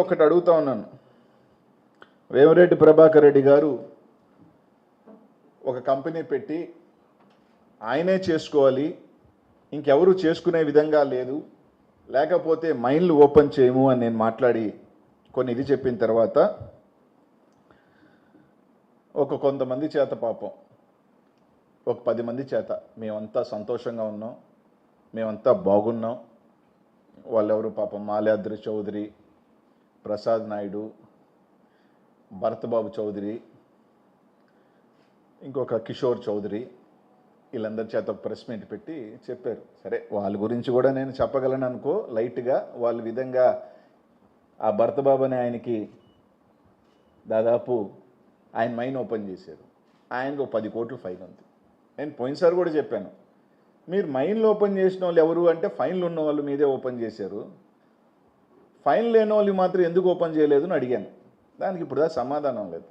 ఒకటి అడుగుతా ఉన్నాను. వేమరెడ్డి ప్రభాకర్ రెడ్డి గారు ఒక కంపెనీ పెట్టి ఆయనే చేసుకోవాలి ఇంకెవరు చేసుకునే విధంగా లేదు లేకపోతే మైండ్లు ఓపెన్ చేయము అని నేను మాట్లాడి కొన్ని ఇది చెప్పిన తర్వాత ఒక కొంతమంది చేత పాపం ఒక పది మంది చేత మేమంతా సంతోషంగా ఉన్నాం మేమంతా బాగున్నాం వాళ్ళెవరు పాపం మాల్యాద్రి చౌదరి ప్రసాద్ నాయుడు భరతబాబు చౌదరి ఇంకొక కిషోర్ చౌదరి వీళ్ళందరి చేత ప్రెస్ మీట్ పెట్టి చెప్పారు. సరే వాళ్ళ గురించి కూడా నేను చెప్పగలను అనుకో లైట్గా వాళ్ళ విధంగా ఆ భరతబాబు అనే ఆయనకి దాదాపు ఆయన మైన్ ఓపెన్ చేశారు. ఆయనకు పది కోట్లు ఫైన్ ఉంది. నేను పోయినసారి కూడా చెప్పాను. మీరు మైన్లు ఓపెన్ చేసిన వాళ్ళు ఎవరు అంటే ఫైన్లు ఉన్న వాళ్ళు మీదే ఓపెన్ చేశారు. ఫైన్ లేని వాళ్ళు మాత్రం ఎందుకు ఓపెన్ చేయలేదు అని అడిగాను. దానికి ఇప్పుడు సమాధానం లేదు.